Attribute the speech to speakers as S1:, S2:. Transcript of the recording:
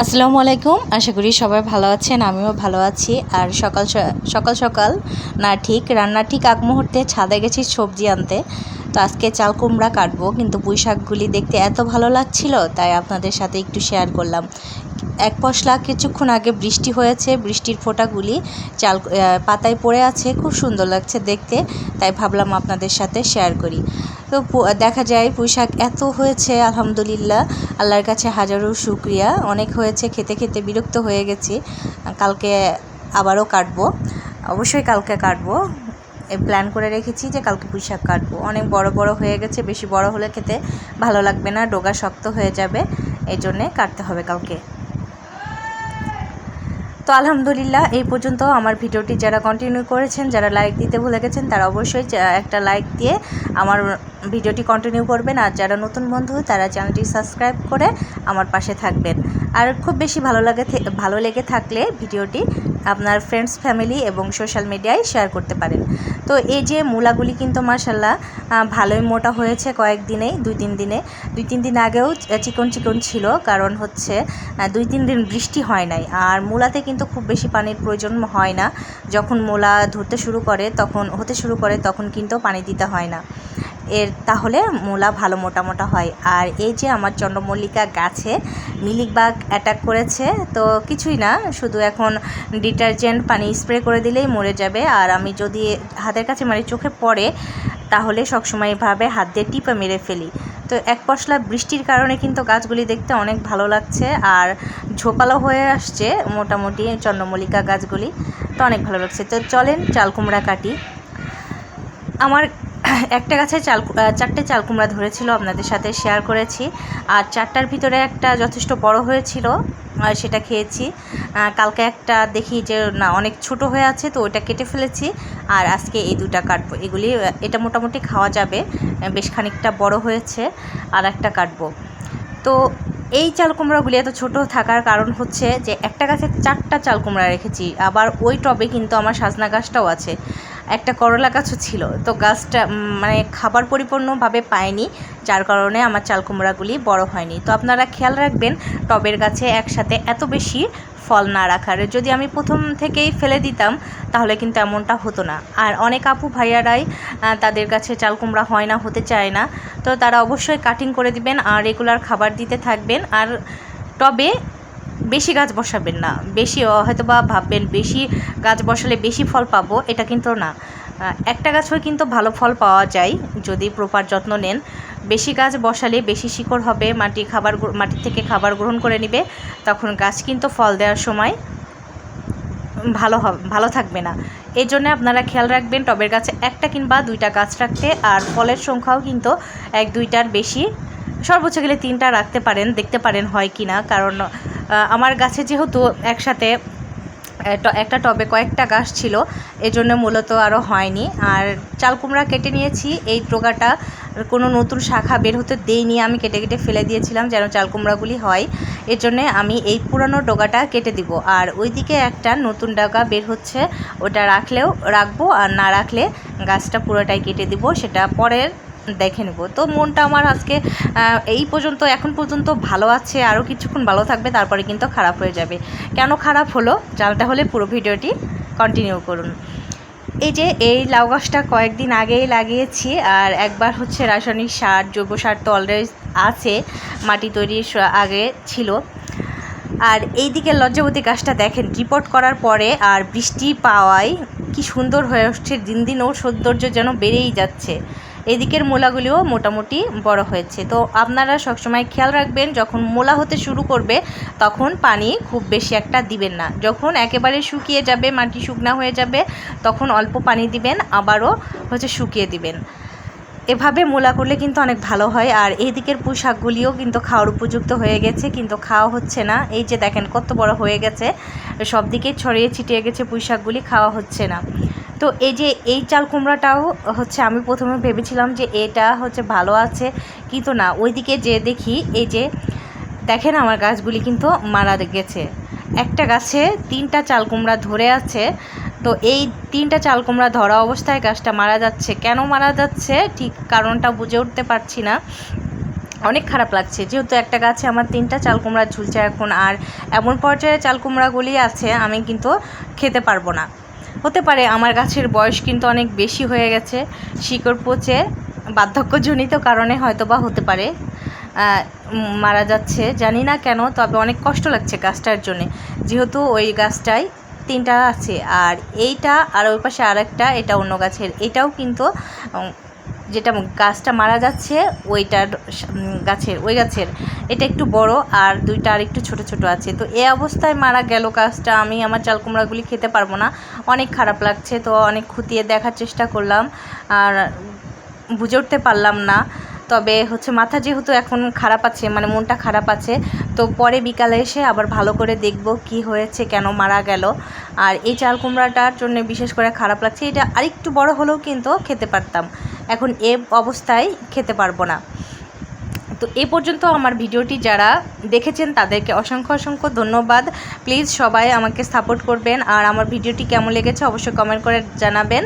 S1: আসসালামু আলাইকুম। আশা করি সবাই ভালো আছেন, আমিও ভালো আছি। আর সকাল সকাল সকাল না ঠিক, রান্না ঠিক আগ মুহূর্তে ছাদে গেছি সবজি আনতে। তো আজকে চাল কুমড়া কাটবো, কিন্তু পুঁই শাকগুলি দেখতে এত ভালো লাগছিল, তাই আপনাদের সাথে একটু শেয়ার করলাম। এক পশলা কিছুক্ষণ আগে বৃষ্টি হয়েছে, বৃষ্টির ফোঁটাগুলি চাল পাতায় পড়ে আছে, খুব সুন্দর লাগছে দেখতে, তাই ভাবলাম আপনাদের সাথে শেয়ার করি। তো দেখা যায় পুঁইশাক এত হয়েছে, আলহামদুলিল্লাহ। আল্লাহর কাছে হাজারো শুক্রিয়া। অনেক হয়েছে, খেতে খেতে বিরক্ত হয়ে গেছি। কালকে আবারও কাটবো। অবশ্যই কালকে কাটবো। প্ল্যান করে রেখেছি যে কালকে পুঁইশাক কাটবো। অনেক বড় বড় হয়ে গেছে, বেশি বড় হলে খেতে ভালো লাগবে না, ডোগা শক্ত হয়ে যাবে। এই জন্যে কাটতে হবে কালকে। তো আলহামদুলিল্লাহ, এই পর্যন্ত আমার ভিডিওটি যারা কন্টিনিউ করেছেন, যারা লাইক দিতে ভুলে গেছেন, তারা অবশ্যই একটা লাইক দিয়ে আমার ভিডিওটি কন্টিনিউ করবেন আর যারা নতুন বন্ধু, তারা চ্যানেলটি সাবস্ক্রাইব করে আমার পাশে থাকবেন। আর খুব বেশি ভালো লাগে ভালো লেগে থাকলে ভিডিওটি আপনার ফ্রেন্ডস ফ্যামিলি এবং সোশ্যাল মিডিয়ায় শেয়ার করতে পারেন। তো এই যে মূলাগুলি কিন্তু মার্শাল্লাহ ভালোই মোটা হয়েছে কয়েকদিনেই দুই তিন দিনে। দুই তিন দিন আগেও চিকন চিকন ছিল, কারণ হচ্ছে দুই তিন দিন বৃষ্টি হয় নাই। আর মূলাতে কিন্তু খুব বেশি পানির প্রয়োজন হয় না। যখন মূলা ধরতে শুরু করে, তখন, হতে শুরু করে, তখন কিন্তু পানি দিতে হয় না। এর তাহলে মূলা ভালো মোটা মোটা হয়। আর এই যে আমার চন্দ্রমল্লিকা গাছে মিলিকবাগ অ্যাটাক করেছে, তো কিছুই না, শুধু এখন ডিটারজেন্ট পানি স্প্রে করে দিলেই মরে যাবে। আর আমি যদি হাতের কাছে মানে চোখে পড়ে, তাহলে সবসময় এভাবে হাত দিয়ে টিপে মেরে ফেলি। তো এক পশলা বৃষ্টির কারণে কিন্তু গাছগুলি দেখতে অনেক ভালো লাগছে, আর ঝোপালো হয়ে আসছে মোটামুটি চন্দ্রমল্লিকা গাছগুলি। তো অনেক ভালো লাগছে। তো চলেন চাল কুমড়া কাটি। আমার একটা গাছে চাল চারটে চাল কুমড়া ধরেছিল, আপনাদের সাথে শেয়ার করেছি। আর চারটার ভিতরে একটা যথেষ্ট বড় হয়েছিল সেটা খেয়েছি। কালকে একটা দেখি যে, না, অনেক ছোট হয়ে আছে, তো ওটা কেটে ফেলেছি। আর আজকে এই দুটা কাটবো। এগুলি এটা মোটামুটি খাওয়া যাবে। বেশ খানিকটা বড় হয়েছে, আর একটা কাটবো। তো এই চাল কুমড়াগুলি এত ছোট থাকার কারণ হচ্ছে যে, একটা গাছে চারটা চাল কুমড়া রেখেছি। আবার ওই টবে কিন্তু আমার সাজনা গাছটাও আছে। একটা করলা গাছও ছিল। তো গাছটা মানে খাবার পরিপূর্ণভাবে পায়নি, যার কারণে আমার চাল কুমড়াগুলি বড় হয়নি। তো আপনারা খেয়াল রাখবেন, টবের গাছে একসাথে এত বেশি ফল না রাখার। যদি আমি প্রথম থেকেই ফেলে দিতাম, তাহলে কিন্তু এমনটা হতো না। আর অনেক আপু ভাইয়ারাই তাদের কাছে চাল কুমড়া হয় না, হতে চায় না। তো তারা অবশ্যই কাটিং করে দিবেন আর রেগুলার খাবার দিতে থাকবেন। আর টবে বেশি গাছ বসাবেন না। বেশি হয়তো বা ভাববেন বেশি গাছ বসালে বেশি ফল পাবো, এটা কিন্তু না। একটা গাছও কিন্তু ভালো ফল পাওয়া যায় যদি প্রপার যত্ন নেন। বেশি গাছ বসালে বেশি শিকড় হবে, মাটি খাবার মাটির থেকে খাবার গ্রহণ করে নেবে, তখন গাছ কিন্তু ফল দেওয়ার সময় ভালো হবে, ভালো থাকবে না। এই জন্য আপনারা খেয়াল রাখবেন, টবের গাছে একটা কিংবা দুইটা গাছ রাখতে, আর ফলের সংখ্যাও কিন্তু এক দুইটার বেশি। সর্বোচ্চ গেলে তিনটা রাখতে পারেন, দেখতে পারেন হয় কি না কারণ আমার গাছে যেহেতু একসাথে একটা টবে কয়েকটা গাছ ছিল, এজন্য মূলত আরও হয়নি। আর চাল কুমড়া কেটে নিয়েছি, এই টোকাটা কোনো নতুন শাখা বের হতে দেইনি, আমি কেটে কেটে ফেলে দিয়েছিলাম যেন চাল কুমড়াগুলি হয়। এর জন্যে আমি এই পুরানো ডোগাটা কেটে দিব। আর ওইদিকে একটা নতুন ডগা বের হচ্ছে, ওটা রাখলেও, রাখব আর না রাখলে গাছটা পুরোটাই কেটে দিব। সেটা পরের দেখে নেব। তো মনটা আমার আজকে এই পর্যন্ত, এখন পর্যন্ত ভালো আছে আরও কিছুক্ষণ ভালো থাকবে, তারপরে কিন্তু খারাপ হয়ে যাবে। কেন খারাপ হলো? জানতে হলে পুরো ভিডিওটি কন্টিনিউ করুন। এই যে, এই লাউ গাছটা কয়েকদিন আগেই লাগিয়েছি, আর একবার হচ্ছে রাসায়নিক সার, জৈব সার তো অলরেডি আছে, মাটি তৈরির আগে ছিল। আর এই দিকে লজ্জাবতী গাছটা দেখেন রিপোর্ট করার পরে আর বৃষ্টি পাওয়ায় কি সুন্দর হয়ে উঠছে, দিন দিন ওর সৌন্দর্য যেন বেড়েই যাচ্ছে। এদিকের মোলাগুলিও মোটামুটি বড় হয়েছে। তো আপনারা সবসময় খেয়াল রাখবেন, যখন মোলা হতে শুরু করবে, তখন পানি খুব বেশি একটা দিবেন না। যখন একেবারে শুকিয়ে যাবে, মাটি শুকনা হয়ে যাবে, তখন অল্প পানি দিবেন, আবারও হচ্ছে শুকিয়ে দিবেন। এভাবে মূলা করলে কিন্তু অনেক ভালো হয়। আর এই দিকের পুঁই শাকগুলিও কিন্তু খাওয়ার উপযুক্ত হয়ে গেছে, কিন্তু খাওয়া হচ্ছে না। এই যে দেখেন কত বড় হয়ে গেছে। সব দিকে ছড়িয়ে ছিটিয়ে গেছে পুঁই শাকগুলি খাওয়া হচ্ছে না। তো এই যে এই চাল কুমড়াটাও হচ্ছে, আমি প্রথমে ভেবেছিলাম যে এটা হচ্ছে ভালো আছে, কিন্তু না। ওইদিকে যে দেখি, এই যে দেখেন আমার গাছগুলি কিন্তু মারা গেছে। একটা গাছে তিনটা চাল কুমড়া ধরে আছে তো এই তিনটা চাল কুমড়া ধরা অবস্থায় গাছটা মারা যাচ্ছে। কেন মারা যাচ্ছে? ঠিক কারণটা বুঝে উঠতে পারছি না। অনেক খারাপ লাগছে। যেহেতু একটা গাছে আমার তিনটা চাল কুমড়া ঝুলছে এখন, আর এমন পর্যায়ে চাল কুমড়াগুলি আছে, আমি কিন্তু খেতে পারব না। হতে পারে আমার গাছের বয়স কিন্তু অনেক বেশি হয়ে গেছে। শিকড় পচে বার্ধক্যজনিত কারণে হয়তো বা হতে পারে মারা যাচ্ছে। জানি না কেন, তবে অনেক কষ্ট লাগছে গাছটার জন্যে। যেহেতু ওই গাছটায় তিনটা আছে, আর এইটা আর ওই পাশে আরেকটা, এটা অন্য গাছের। এটাও কিন্তু যেটা গাছটা মারা যাচ্ছে, ওইটার গাছের, ওই গাছের। এটা একটু বড়, আর দুইটা আর একটু ছোট ছোট আছে। তো এই অবস্থায় মারা গেল গাছটা, আমি আমার চাল কুমড়াগুলি খেতে পারব না। অনেক খারাপ লাগছে, তো অনেক খুঁটিয়ে দেখার চেষ্টা করলাম, আর বুঝে উঠতে পারলাম না। তবে হচ্ছে মাথা যেহেতু এখন খারাপ আছে মানে মনটা খারাপ আছে, তো পরে বিকালে এসে আবার ভালো করে দেখব কি হয়েছে, কেন মারা গেল। আর এই চাল কুমড়াটার জন্য বিশেষ করে খারাপ লাগছে, এটা আরেকটু বড় হলেও কিন্তু খেতে পারতাম। এখন এ অবস্থায় খেতে পারব না। তো এ পর্যন্ত আমার ভিডিওটি যারা দেখেছেন, তাদেরকে অসংখ্য অসংখ্য ধন্যবাদ। প্লিজ সবাই আমাকে সাপোর্ট করবেন, আর আমার ভিডিওটি কেমন লেগেছে অবশ্যই কমেন্ট করে জানাবেন।